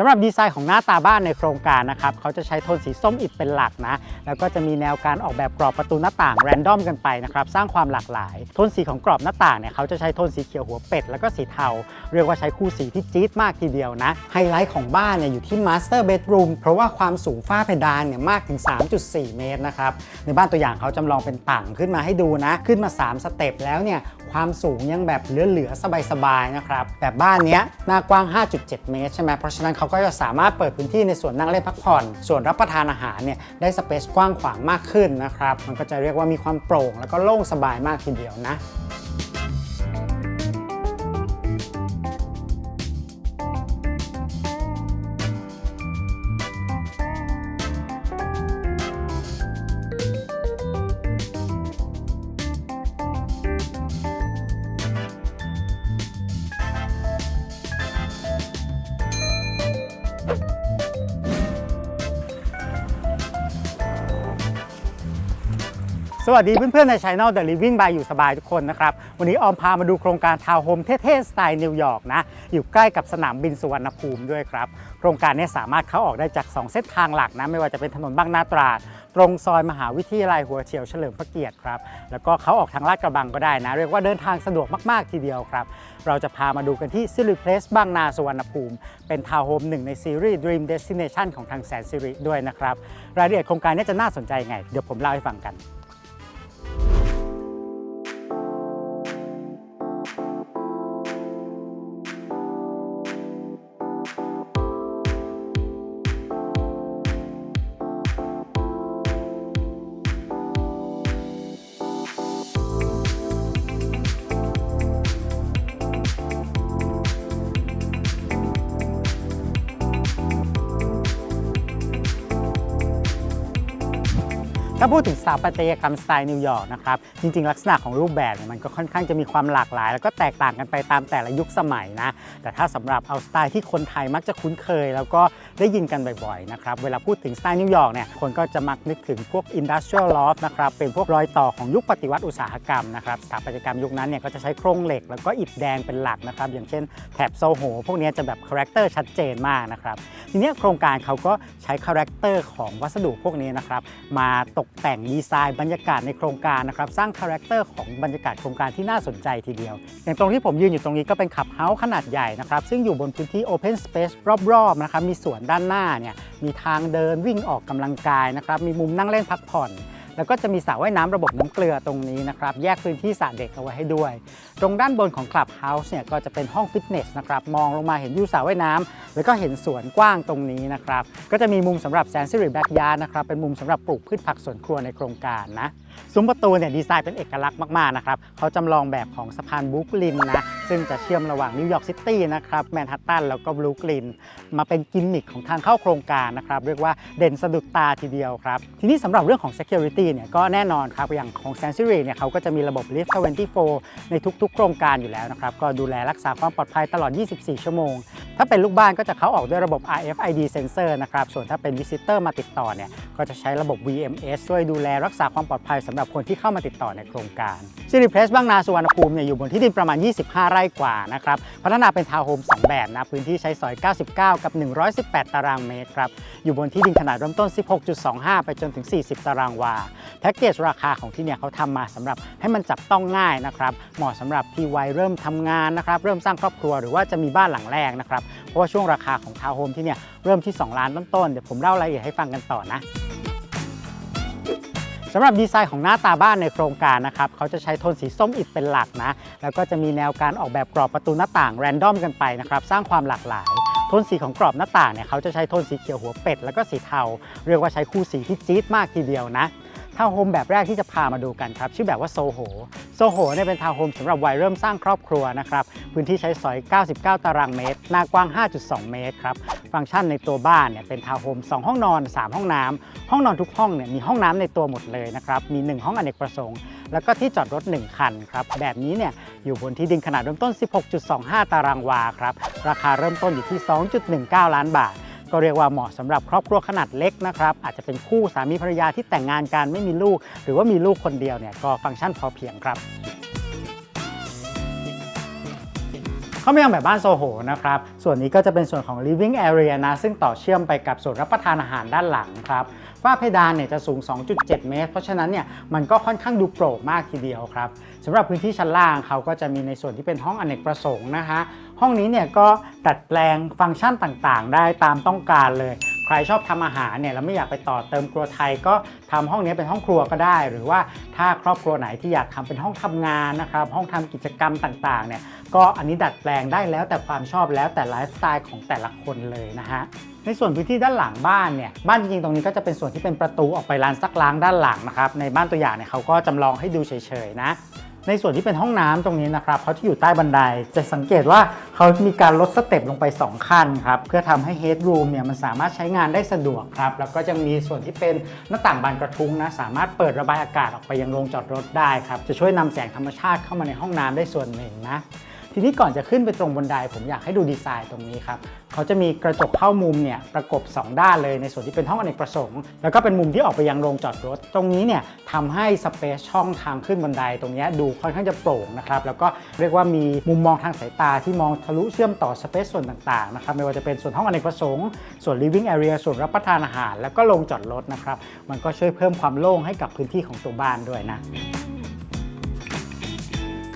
สำหรับดีไซน์ของหน้าตาบ้านในโครงการนะครับเขาจะใช้โทนสีส้มอิฐเป็นหลักนะ แล้วก็จะมีแนวการออกแบบกรอบประตูหน้าต่างแรนดอมกันไปนะครับสร้างความหลากหลาย โทนสีของกรอบหน้าต่างเนี่ยเขาจะใช้โทนสีเขียวหัวเป็ดแล้วก็สีเทา เรียกว่าใช้คู่สีที่จี๊ดมากทีเดียวนะ ไฮไลท์ของบ้านเนี่ยอยู่ที่ Master Bedroom เพราะว่าความสูงฝ้าเพดานเนี่ยมากถึง 3.4 เมตรนะครับในบ้านตัวอย่างเขาจำลองเป็นต่างขึ้นมาให้ดูนะ ขึ้นมา 3 สเต็ปแล้วเนี่ย ความสูงยังแบบเหลือๆสบายๆนะครับแบบบ้านเนี้ยหน้ากว้าง 5.7 เมตรใช่ไหมเพราะฉะนั้นเขาก็จะสามารถเปิดพื้นที่ในส่วนนั่งเล่นพักผ่อน ส่วนรับประทานอาหารเนี่ยได้สเปซกว้างขวางมากขึ้นนะครับมันก็จะเรียกว่ามีความโปร่ง แล้วก็โล่งสบายมากทีเดียวนะ สวัสดีเพื่อนๆในช anel The Living by อยู่สบายทุกคนนะครับ วันนี้ออมพามาดูโครงการทาวน์โฮมเท่ๆสไตล์นิวยอร์กนะ อยู่ใกล้กับสนามบินสุวรรณภูมิด้วยครับ โครงการนี้สามารถเข้าออกได้จาก 2 เส้นทางหลักนะ ไม่ว่าจะเป็นถนนบางนาตราด ตรงซอยมหาวิทยาลัยหัวเฉียวเฉลิมพระเกียรติครับ แล้วก็เขาออกทางลาดกระบังก็ได้นะ เรียกว่าเดินทางสะดวกมากๆทีเดียวครับ เราจะพามาดูกันที่ซิลิเพลสบางนาสุวรรณภูมิ เป็นทาวน์โฮมหนึ่งในซีรีส์ Dream Destination ของทางแสนสิริด้วยนะครับ รายละเอียดโครงการนี้จะน่าสนใจไง เดี๋ยวผมเล่าให้ฟังกัน พูดถึงสถาปัตยกรรมสไตล์นิวยอร์กนะครับ จริงๆ ลักษณะของรูปแบบเนี่ยมันก็ค่อนข้างจะมีความหลากหลาย แล้วก็แตกต่างกันไปตามแต่ละยุคสมัยนะ แต่ถ้าสำหรับเอาสไตล์ที่คนไทยมักจะคุ้นเคย แล้วก็ ได้ยินกันบ่อยๆนะครับเวลาพูดถึงสไตล์นิวยอร์กเนี่ยคนก็จะมักนึกถึงพวก Industrial Loft นะครับเป็นพวกรอยต่อของยุคปฏิวัติอุตสาหกรรมนะครับสถาปัตยกรรมยุคนั้นเนี่ยก็จะใช้โครงเหล็กแล้วก็อิฐแดงเป็นหลักนะครับอย่างเช่นแถบโซโหพวกนี้จะแบบคาแรคเตอร์ชัดเจนมากนะครับทีนี้โครงการเขาก็ใช้คาแรคเตอร์ของวัสดุพวกนี้นะครับมาตกแต่งดีไซน์บรรยากาศในโครงการนะครับสร้างคาแรคเตอร์ของบรรยากาศโครงการที่น่าสนใจทีเดียว อย่างตรงที่ผมยืนอยู่ตรงนี้ก็เป็นขับเฮาส์ขนาดใหญ่นะครับซึ่งอยู่บนพื้นที่ Open Space รอบๆนะครับมีสวนด้านหน้าเนี่ยมีทางเดินวิ่งออกกำลังกายนะครับมีมุมนั่งเล่นพักผ่อน แล้วก็จะมีสระว่ายน้ำระบบน้ำเกลือตรงนี้นะครับ แยกพื้นที่สระเด็กเอาไว้ให้ด้วย ตรงด้านบนของคลับเฮาส์เนี่ยก็จะเป็นห้องฟิตเนสนะครับ มองลงมาเห็นวิวสระว่ายน้ำแล้วก็เห็นสวนกว้างตรงนี้นะครับ ก็จะมีมุมสำหรับแซนซิริแบ็กยาร์นะครับ เป็นมุมสำหรับปลูกพืชผักสวนครัวในโครงการนะซุ้มประตูเนี่ยดีไซน์เป็นเอกลักษณ์มากๆนะครับเขาจำลองแบบของสะพานบรูคลินนะซึ่งจะเชื่อมระหว่างนิวยอร์กซิตี้นะครับแมนฮัตตันแล้วก็บรูคลิน มาเป็นกิมมิคของทางเข้าโครงการนะครับเรียกว่าเด่นสะดุดตาทีเดียวครับทีนี้สำหรับเรื่องของ Security เนี่ยก็แน่นอนครับอย่างของ s a n s u r y เนี่ยเขาก็จะมีระบบ Lift 24 ในทุกๆ โครงการอยู่แล้วนะครับ ก็ดูแลรักษาความปลอดภัยตลอด 24 ชั่วโมง ถ้าเป็นลูกบ้านก็จะเข้าออกด้วยระบบ RFID sensor นะครับ ส่วนถ้าเป็น visitor มาติดต่อเนี่ยก็จะใช้ระบบ VMS ช่วยดูแลรักษาความปลอดภัยสำหรับคนที่เข้ามาติดต่อในโครงการซิริเพลสบางนาสุวรรณภูมิเนี่ยอยู่บนที่ดินประมาณ 25 ไร่กว่านะครับพัฒนาเป็นทาวน์โฮม2 แบบนะพื้นที่ใช้สอย 99 กับ 118 ตารางเมตรครับอยู่บนที่ดินขนาดเริ่มต้น 16.25 ไปจนถึง 40 ตารางวาแพ็กเกจราคาของที่เนี่ยเขาทำมาสำหรับให้มันจับต้องง่ายนะครับเหมาะสำหรับที่วัยเริ่มทำงานนะครับเริ่มสร้างครอบครัวหรือว่าจะมีบ้านหลังแรกนะครับเพราะว่าช่วงราคาของทาวน์โฮมที่เนี่ยเริ่มที่ 2 ล้านต้นๆเดี๋ยวผมเล่ารายละเอียดให้ฟังกันต่อนะสำหรับดีไซน์ของหน้าตาบ้านในโครงการนะครับเขาจะใช้โทนสีส้มอิฐเป็นหลักนะ แล้วก็จะมีแนวการออกแบบกรอบประตูหน้าต่างแรนดอมกันไปนะครับ สร้างความหลากหลาย โทนสีของกรอบหน้าต่างเนี่ยเขาจะใช้โทนสีเขียวหัวเป็ดแล้วก็สีเทา เรียกว่าใช้คู่สีที่จี๊ดมากทีเดียวนะ ทาวน์โฮมแบบแรกที่จะพามาดูกันครับชื่อแบบว่าโซโหโซโหเนี่ยเป็นทาวน์โฮมสำหรับวัยเริ่มสร้างครอบครัวนะครับพื้นที่ใช้สอย 99 ตารางเมตร หน้ากว้าง 5.2 เมตรครับฟังก์ชันในตัวบ้านเนี่ยเป็นทาวน์โฮม2 ห้องนอน 3 ห้องน้ำห้องนอนทุกห้องเนี่ยมีห้องน้ำในตัวหมดเลยนะครับมี 1 ห้องอเนกประสงค์ แล้วก็ที่จอดรถ 1 คันครับแบบนี้เนี่ยอยู่บนที่ดินขนาดเริ่มต้น 16.25 ตารางวาครับราคาเริ่มต้นอยู่ที่ 2.19 ล้านบาท ก็เรียกว่าเหมาะสำหรับครอบครัวขนาดเล็กนะครับอาจจะเป็นคู่สามีภรรยาที่แต่งงานกันไม่มีลูก หรือว่ามีลูกคนเดียวเนี่ยก็ฟังก์ชันพอเพียงครับ เข้ามายังแบบบ้านโซโหนะครับ ส่วนนี้ก็จะเป็นส่วนของ living area นะ ซึ่งต่อเชื่อมไปกับส่วนรับประทานอาหารด้านหลังครับฝ้าเพดานเนี่ยจะสูง 2.7 เมตร เพราะฉะนั้นเนี่ยมันก็ค่อนข้างดูโปร่งมากทีเดียวครับสำหรับพื้นที่ชั้นล่างเขาก็จะมีในส่วนที่เป็นห้องอเนกประสงค์นะคะห้องนี้เนี่ยก็ดัดแปลงฟังก์ชันต่างๆ ได้ตามต้องการเลย ใครชอบทำอาหารเนี่ยแล้วไม่อยากไปต่อเติมครัวไทยก็ทำห้องนี้เป็นห้องครัวก็ได้ หรือว่าถ้าครอบครัวไหนที่อยากทำเป็นห้องทำงานนะครับห้องทำกิจกรรมต่างๆเนี่ยก็อันนี้ดัดแปลงได้แล้วแต่ความชอบแล้วแต่ไลฟ์สไตล์ของแต่ละคนเลยนะฮะในส่วนพื้นที่ด้านหลังบ้านเนี่ยบ้านจริงๆตรงนี้ก็จะเป็นส่วนที่เป็นประตูออกไปลานซักล้างด้านหลังนะครับในบ้านตัวอย่างเนี่ยเขาก็จำลองให้ดูเฉยๆนะ ในส่วนที่เป็นห้องน้ำตรงนี้นะครับเขาที่อยู่ใต้บันไดจะสังเกตว่าเขามีการลดสเต็ปลงไป 2 ขั้นครับเพื่อทำให้เฮดรูมเนี่ยมันสามารถใช้งานได้สะดวกครับแล้วก็จะมีส่วนที่เป็นหน้าต่างบานกระทุ้งนะสามารถเปิดระบายอากาศออกไปยังโรงจอดรถได้ครับจะช่วยนำแสงธรรมชาติเข้ามาในห้องน้ำได้ส่วนหนึ่งนะทีนี้ก่อนจะขึ้นไปตรงบนไดผมอยากให้ดูดีไซน์ตรงนี้ครับ เขาจะมีกระจกเข้ามุมเนี่ยประกบ 2 ด้านเลยในส่วนที่เป็นห้องอเนกประสงค์ แล้วก็เป็นมุมที่ออกไปยังโรงจอดรถ ตรงนี้เนี่ยทำให้สเปซช่องทางขึ้นบันไดตรงนี้ดูค่อนข้างจะโปร่งนะครับแล้วก็เรียกว่ามีมุมมองทางสายตาที่มองทะลุเชื่อมต่อสเปซส่วนต่างๆนะครับไม่ว่าจะเป็นส่วนห้องอเนกประสงค์ส่วน living area ส่วนรับประทานอาหาร แล้วก็โรงจอดรถนะครับมันก็ช่วยเพิ่มความโล่งให้กับพื้นที่ของตัวบ้านด้วยนะ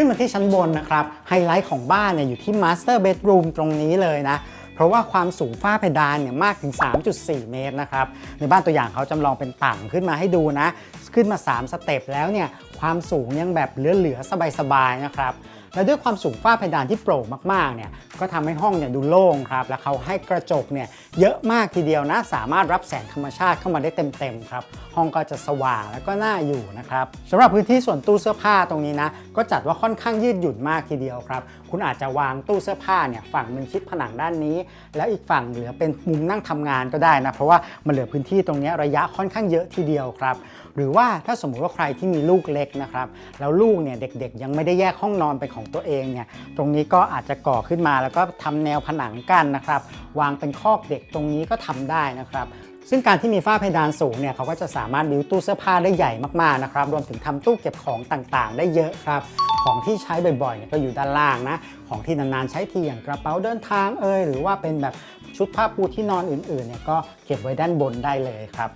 ขึ้นมาที่ชั้นบนนะครับ ไฮไลท์ของบ้านเนี่ยอยู่ที่ Master Bedroom ตรงนี้เลยนะ เพราะว่าความสูงฝ้าเพดานเนี่ยมากถึง 3.4 เมตรนะครับ ในบ้านตัวอย่างเขาจำลองเป็นต่างขึ้นมาให้ดูนะ ขึ้นมา 3 สเต็ปแล้วเนี่ยความสูงยังแบบเหลือๆสบายๆนะครับและด้วยความสูงฝ้าเพดานที่โปร่งมากๆ เนี่ย ก็ทำให้ห้องเนี่ยดูโล่งครับ และเขาให้กระจกเนี่ยเยอะมากทีเดียวนะ สามารถรับแสงธรรมชาติเข้ามาได้เต็มๆ ครับ ห้องก็จะสว่างแล้วก็น่าอยู่นะครับสำหรับพื้นที่ส่วนตู้เสื้อผ้าตรงนี้นะ ก็จัดว่าค่อนข้างยืดหยุ่นมากทีเดียวครับ คุณอาจจะวางตู้เสื้อผ้าเนี่ยฝั่งหนึ่งชิดผนังด้านนี้ แล้วอีกฝั่งเหลือเป็นมุมนั่งทำงานก็ได้นะ เพราะว่ามันเหลือพื้นที่ตรงนี้ระยะค่อนข้างเยอะทีเดียวครับ หรือว่าถ้าสมมุติว่าใครที่มีลูกเล็กนะครับ แล้วลูกเนี่ยเด็กๆ ยังไม่ได้แยกห้องนอนเป็นของตัวเองเนี่ย ตรงนี้ก็อาจจะก่อขึ้นมาแล้วก็ทำแนวผนังกั้นนะครับ วางเป็นคอกเด็กตรงนี้ก็ทำได้นะครับ ซึ่งการที่มีฝ้าเพดานสูงเนี่ยเขาก็จะสามารถบิวตู้เสื้อผ้าได้ใหญ่มากๆนะครับรวมถึงทำตู้เก็บของต่างๆ ได้เยอะครับ ของที่ใช้บ่อยๆเนี่ยก็อยู่ด้านล่างนะของที่นานๆใช้ทีอย่างกระเป๋าเดินทางเอ่ยหรือว่าเป็นแบบชุดผ้าปูที่นอนอื่นๆเนี่ยก็เก็บไว้ด้านบนได้เลยครับ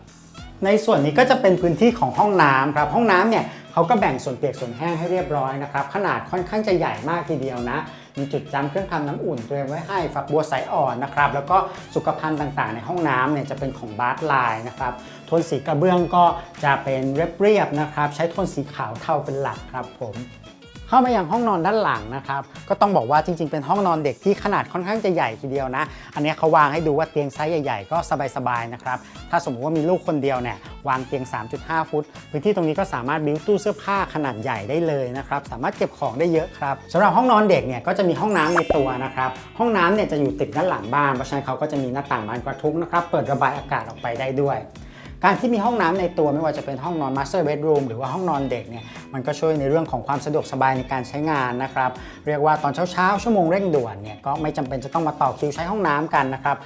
ในส่วนนี้ก็จะเป็นพื้นที่ของห้องน้ำครับห้องน้ำเนี่ยเขาก็แบ่งส่วนเปียกส่วนแห้งให้เรียบร้อยนะครับขนาดค่อนข้างจะใหญ่มากทีเดียวนะ มีจุดจำเครื่องทำน้ำอุ่นเตรียมไว้ให้ฝักบัวสายอ่อนนะครับแล้วก็สุขภัณฑ์ต่างๆ ในห้องน้ำเนี่ยจะเป็นของบาร์ไลน์นะครับโทนสีกระเบื้องก็จะเป็นเรียบๆนะครับใช้โทนสีขาวเทาเป็นหลักครับผม เข้ามาอยังห้องนอนด้านหลังนะครับก็ต้องบอกว่าจริง ๆ เป็นห้องนอนเด็กที่ขนาดค่อนข้างจะใหญ่ทีเดียวนะ อันนี้เขาวางให้ดูว่าเตียงไซส์ใหญ่ๆก็สบายๆนะครับถ้าสมมติว่ามีลูกคนเดียวเนี่ยวางเตียง 3.5 ฟุต พื้นที่ตรงนี้ก็สามารถบิ้วตู้เสื้อผ้าขนาดใหญ่ได้เลยนะครับสามารถเก็บของได้เยอะครับสำหรับห้องนอนเด็กเนี่ยก็จะมีห้องน้ำในตัวนะครับห้องน้ำเนี่ยจะอยู่ติดด้านหลังบ้านเพราะฉะนั้นเขาก็จะมีหน้าต่างบานกระทุ้งนะครับเปิดระบายอากาศออกไปได้ด้วยการที่มีห้องน้ำในตัวไม่ว่าจะเป็นห้องนอน Master Bedroom หรือว่าห้องนอนเด็กเนี่ย มันก็ช่วยในเรื่องของความสะดวกสบายในการใช้งานนะครับ เรียกว่าตอนเช้าๆ ชั่วโมงเร่งด่วนเนี่ยก็ไม่จำเป็นจะต้องมาต่อคิวใช้ห้องน้ำกันนะครับ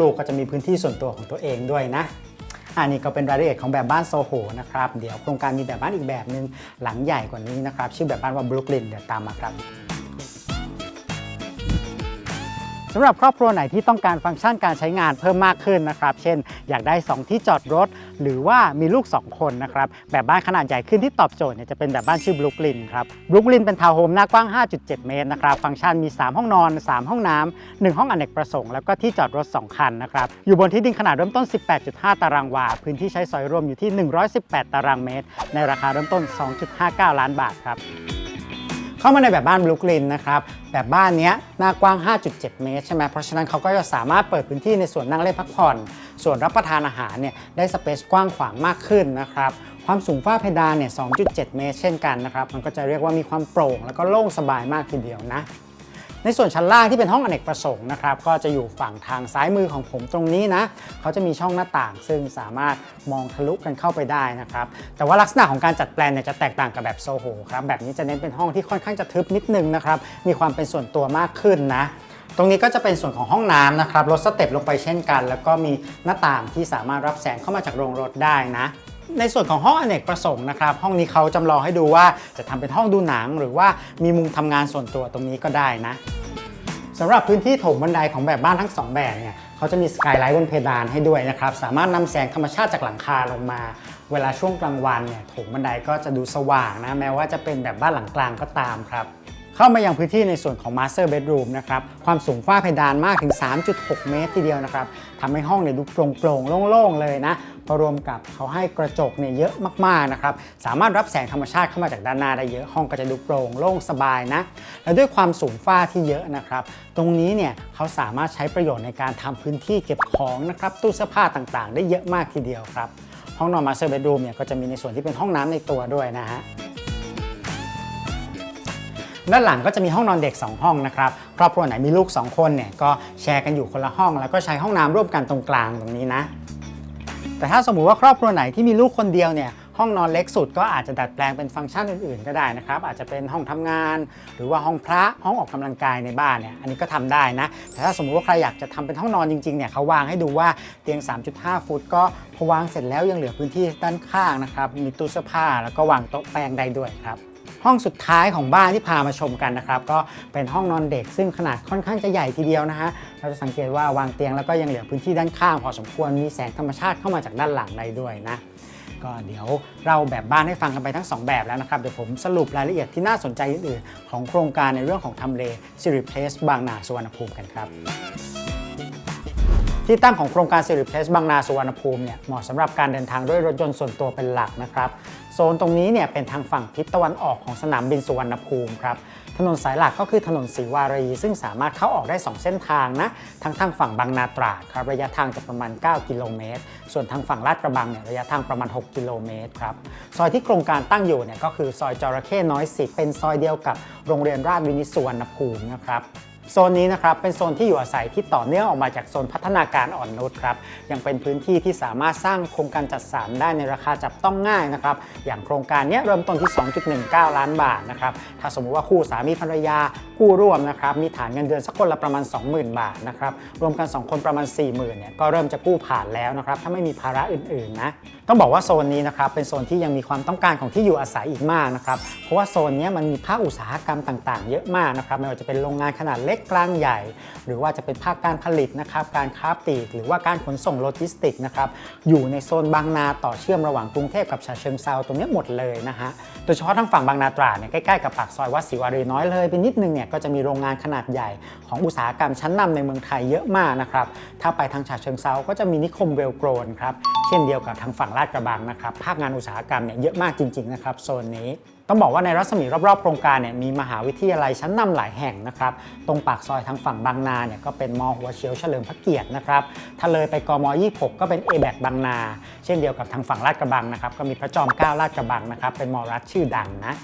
ลูกๆก็จะมีพื้นที่ส่วนตัวของตัวเองด้วยนะอันนี้ก็เป็นรายละเอียดของแบบบ้านโซโหนะครับเดี๋ยวโครงการมีแบบบ้านอีกแบบหนึ่งหลังใหญ่กว่านี้นะครับชื่อแบบบ้านว่าบรุกลินเดี๋ยวตามมาครับ สำหรับครอบครัวไหนที่ต้องการฟังก์ชันการใช้งานเพิ่มมากขึ้นนะครับ เช่น อยากได้ 2 ที่จอดรถ หรือว่ามีลูก 2 คนนะครับ แบบบ้านขนาดใหญ่ขึ้นที่ตอบโจทย์เนี่ยจะเป็นแบบบ้านชื่อบรุกลินครับบรุกลินเป็นทาวน์โฮมหน้ากว้าง 5.7 เมตรนะครับ ฟังก์ชันมี 3 ห้องนอน 3 ห้องน้ำ1ห้องอเนกประสงค์ แล้วก็ที่จอดรถ 2 คันนะครับ อยู่บนที่ดินขนาดเริ่มต้น 18.5 ตารางวา พื้นที่ใช้สอยรวมอยู่ที่ 118 ตารางเมตร ในราคาเริ่มต้น 2.59 ล้านบาทครับ เข้ามาในแบบบ้านบลุกลินนะครับ แบบบ้านนี้หน้ากว้าง 5.7 เมตรใช่ไหมเพราะฉะนั้นเขาก็จะสามารถเปิดพื้นที่ในส่วนนั่งเล่นพักผ่อน ส่วนรับประทานอาหารเนี่ยได้สเปซกว้างขวางมากขึ้นนะครับความสูงฝ้าเพดานเนี่ย 2.7 เมตร เช่นกันนะครับ มันก็จะเรียกว่ามีความโปร่งแล้วก็โล่งสบายมากทีเดียวนะ ในส่วนชั้นล่างที่เป็นห้องอเนกประสงค์นะครับก็จะอยู่ฝั่งทางซ้ายมือของผมตรงนี้นะเขาจะมีช่องหน้าต่าง ซึ่งสามารถมองทะลุกันเข้าไปได้นะครับแต่ว่าลักษณะของการจัดแปลนเนี่ยจะแตกต่างกับแบบโซโหครับแบบนี้จะเน้นเป็นห้องที่ค่อนข้างจะทึบนิดนึงนะครับมีความเป็นส่วนตัวมากขึ้นนะตรงนี้ก็จะเป็นส่วนของห้องน้ำนะครับลดสเต็ปลงไปเช่นกัน แล้วก็มีหน้าต่างที่สามารถรับแสงเข้ามาจากโรงรถได้นะในส่วนของห้องอเนกประสงค์นะครับห้องนี้เขาจำลองให้ดูว่าจะทำเป็นห้องดูหนัง หรือว่ามีมุมทำงานส่วนตัวตรงนี้ก็ได้นะ สำหรับพื้นที่โถงบันไดของแบบบ้านทั้งสองแบบเนี่ยเขาจะมีสกายไลท์บนเพดานให้ด้วยนะครับ สามารถนำแสงธรรมชาติจากหลังคาลงมา เวลาช่วงกลางวันเนี่ยโถงบันไดก็จะดูสว่างนะ แม้ว่าจะเป็นแบบบ้านหลังกลางก็ตามครับ เข้ามายังพื้นที่ในส่วนของ Master Bedroom นะครับ ความสูงฝ้าเพดานมากถึง 3.6 เมตรทีเดียวนะครับทำให้ห้องเนี่ยดูโปร่งๆโล่งๆ เลยนะพอรวมกับเขาให้กระจกเนี่ยเยอะมากๆนะครับ สามารถรับแสงธรรมชาติเข้ามาจากด้านหน้าได้เยอะ ห้องก็จะดูโปร่งโล่งสบายนะ และด้วยความสูงฝ้าที่เยอะนะครับ ตรงนี้เนี่ยเขาสามารถใช้ประโยชน์ในการทำพื้นที่เก็บของนะครับ ตู้เสื้อผ้าต่างๆ ได้เยอะมากทีเดียวครับ ห้องนอน Master Bedroom เนี่ยก็จะมีในส่วนที่เป็นห้องน้ำในตัวด้วยนะฮะ ด้านหลังก็จะมีห้องนอนเด็ก 2 ห้องนะครับครอบครัวไหนมีลูก 2 คนเนี่ยก็แชร์กันอยู่คนละห้อง แล้วก็ใช้ห้องน้ำร่วมกันตรงกลางตรงนี้นะ แต่ถ้าสมมุติว่าครอบครัวไหนที่มีลูกคนเดียวเนี่ยห้องนอนเล็กสุดก็อาจจะดัดแปลงเป็นฟังก์ชันอื่นๆ ก็ได้นะครับ อาจจะเป็นห้องทำงาน หรือว่าห้องพระห้องออกกำลังกายในบ้านเนี่ยอันนี้ก็ทำได้นะ แต่ถ้าสมมุติว่าใครอยากจะทำเป็นห้องนอนจริงๆเนี่ยเขาวางให้ดูว่าเตียง 3.5 ฟุต ก็พอวางเสร็จแล้วยังเหลือพื้นที่ด้านข้างนะครับมีตู้เสื้อผ้าแล้วก็วางโต๊ะแป้งได้ด้วยครับ ห้องสุดท้ายของบ้านที่พามาชมกันนะครับ ก็เป็นห้องนอนเด็กซึ่งขนาดค่อนข้างจะใหญ่ทีเดียวนะฮะเราจะสังเกตว่าวางเตียงแล้วก็ยังเหลือพื้นที่ด้านข้างพอสมควรมีแสงธรรมชาติเข้ามาจากด้านหลังได้ด้วยนะก็เดี๋ยวเราแบบบ้านให้ฟังกันไปทั้ง 2 แบบแล้วนะครับ เดี๋ยวผมสรุปรายละเอียดที่น่าสนใจอื่นๆของโครงการในเรื่องของทำเลสิริเพลสบางนาสุวรรณภูมิกันครับ ที่ตั้งของโครงการสิริเพลสบางนาสุวรรณภูมิเนี่ยเหมาะสำหรับการเดินทางด้วยรถยนต์ส่วนตัวเป็นหลักนะครับ โซนตรงนี้เนี่ยเป็นทางฝั่งทิศตะวันออกของสนามบินสุวรรณภูมิครับถนนสายหลักก็คือถนนศรีวารี ซึ่งสามารถเข้าออกได้ 2 เส้นทางนะทั้งทางฝั่งบางนาตราดครับระยะทางจะประมาณ 9 กิโลเมตร ส่วนทางฝั่งลาดกระบังเนี่ยระยะทางประมาณ 6 กิโลเมตรครับซอยที่โครงการตั้งอยู่เนี่ยก็คือซอยจระเข้น้อยสิบเป็นซอยเดียวกับโรงเรียนราชวินิตสุวรรณภูมินะครับ โซนนี้นะครับเป็นโซนที่อยู่อาศัยที่ต่อเนื่องออกมาจากโซนพัฒนาการอ่อนนุชครับยังเป็นพื้นที่ที่สามารถสร้างโครงการจัดสรรได้ในราคาจับต้องง่ายนะครับอย่างโครงการนี้เริ่มต้นที่ 2.19 ล้านบาทนะครับถ้าสมมุติว่าคู่สามีภรรยาคู่ร่วมนะครับมีฐานเงินเดือนสักคนละประมาณ 20,000 บาทนะครับรวมกัน 2 คนประมาณ 40,000เนี่ยก็เริ่มจะกู้ผ่านแล้วนะครับถ้าไม่มีภาระอื่นๆนะต้องบอกว่าโซนนี้นะครับเป็นโซนที่ยังมีความต้องการของที่อยู่อาศัยอีกมากนะครับเพราะว่าโซนนี้มันมีภาคอุตสาหกรรมต่าง ๆ เยอะมากนะครับไม่ว่าจะเป็นโรงงานขนาดเล็กกลางใหญ่ หรือว่าจะเป็นภาคการผลิตนะครับการค้าปลีก หรือว่าการขนส่งโลจิสติกนะครับอยู่ในโซนบางนาต่อเชื่อมระหว่างกรุงเทพกับฉะเชิงเซาตรงนี้หมดเลยนะฮะโดยเฉพาะทางฝั่งบางนาตราดเนี่ยใกล้ๆกับปากซอยวัดศรีวารีน้อยเลยไปนิดนึงเนี่ยก็จะมีโรงงานขนาดใหญ่ของอุตสาหกรรมชั้นนำในเมืองไทยเยอะมากนะครับถ้าไปทางฉะเชิงเซาก็จะมีนิคมเวลโกรนครับเช่นเดียวกับทางฝั่งลาดกระบังนะครับภาคงานอุตสาหกรรมเนี่ยเยอะมากจริงๆนะครับโซนนี้ ต้องบอกว่าในรัศมีรอบๆโครงการเนี่ยมีมหาวิทยาลัยชั้นนำหลายแห่งนะครับ ตรงปากซอยทางฝั่งบางนาเนี่ยก็เป็นมหัวเชียวเฉลิมพระเกียรตินะครับ ถ้าเลยไปกม 26 ก็เป็น a b a c บางนา เช่นเดียวกับทางฝั่งลาดกระบังนะครับ ก็มีพระจอมเกล้าลาดกระบังนะครับ เป็นมอรัฐชื่อดังนะ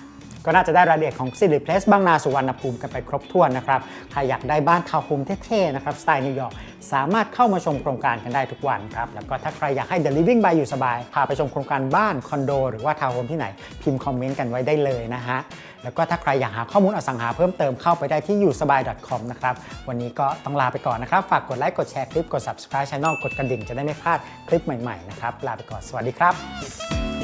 ก็น่าจะได้รายละเอียดของ City Place บางนาสุวรรณภูมิกันไปครบถ้วนนะครับ ใครอยากได้บ้านทาวน์โฮมเท่ๆนะครับสไตล์นิวยอร์กสามารถเข้ามาชมโครงการกันได้ทุกวันครับ แล้วก็ถ้าใครอยากให้ The Living by อยู่สบาย พาไปชมโครงการบ้านคอนโดหรือว่าทาวน์โฮมที่ไหน พิมพ์คอมเมนต์กันไว้ได้เลยนะฮะแล้วก็ถ้าใครอยากหาข้อมูลอสังหาเพิ่มเติมเข้าไปได้ที่อยู่สบาย .com นะครับวันนี้ก็ต้องลาไปก่อนนะครับ ฝากกดไลค์กดแชร์คลิปกด subscribe channel กดกระดิ่งจะได้ไม่พลาดคลิปใหม่ๆนะครับลาไปก่อนสวัสดีครับ